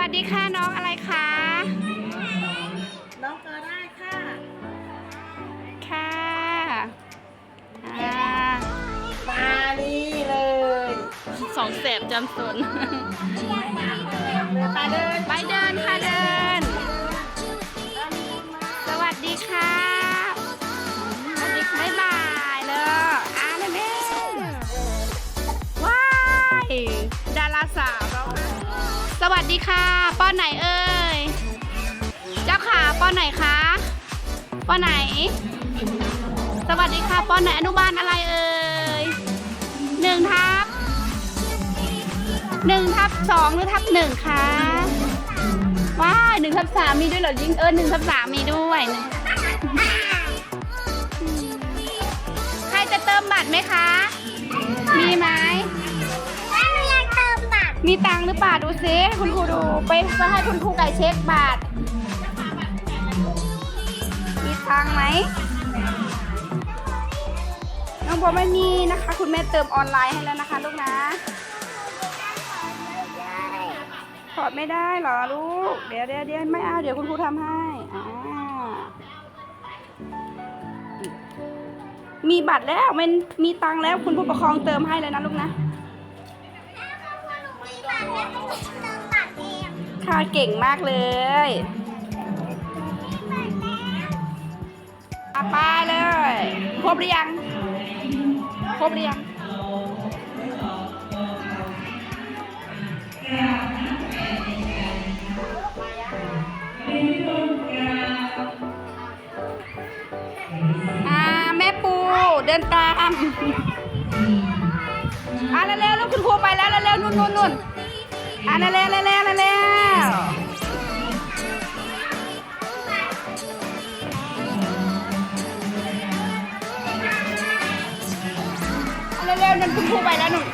สวัสดีค่ะน้องอะไรคะ น้องก็ได้ค่ะ ค่ะอ่ามานี่เลยสองเสพจำสนเดินตาเดิน ไปเดิน วัสดีค่ะ ป้อนไหนเอ่ย เจ้าขาป้อนไหนคะ ป้อนไหน สวัสดีค่ะ ป้อนไหนอนุบาลอะไรเอ่ยหนึ่งทับหนึ่งทับสองหรือทับหนึ่งคะว้าหนึ่งทับสามมีด้วยเหรอยิงเออหนึ่งทับสามมีด้วยใครจะเติมบัตรไหมคะ มีไหม มีตังค์หรือเปล่าดูซิคุณครูดูไปไปให้คุณครูไก่เช็คบัตรมีตังค์ไหมน้องบอกไม่มีนะคะ คุณแม่เติมออนไลน์ให้แล้วนะคะลูกนะถอดไม่ได้เหรอลูก เดี๋ยวเดี๋ยวเดี๋ยวไม่เอาเดี๋ยวคุณครูทำให้อ่ามีบัตรแล้วมันมีตังค์แล้วคุณผู้ปกครองเติมให้เลยนะลูกนะ ตรแล้วหนูเติมบัตรเองค่ะเก่งมากเลยอาไปเลย ครบหรือยัง ครบหรือยัง อ่า แม่ปูเดินตาม อ่าเร็วๆแล้วคุณครูไป แล้วเร็วๆนู่นนุ่นอันนั้นแล้วแล้วแล้วแล้วๆเร็วๆนั่นคุณครูไปแล้วหนุ่น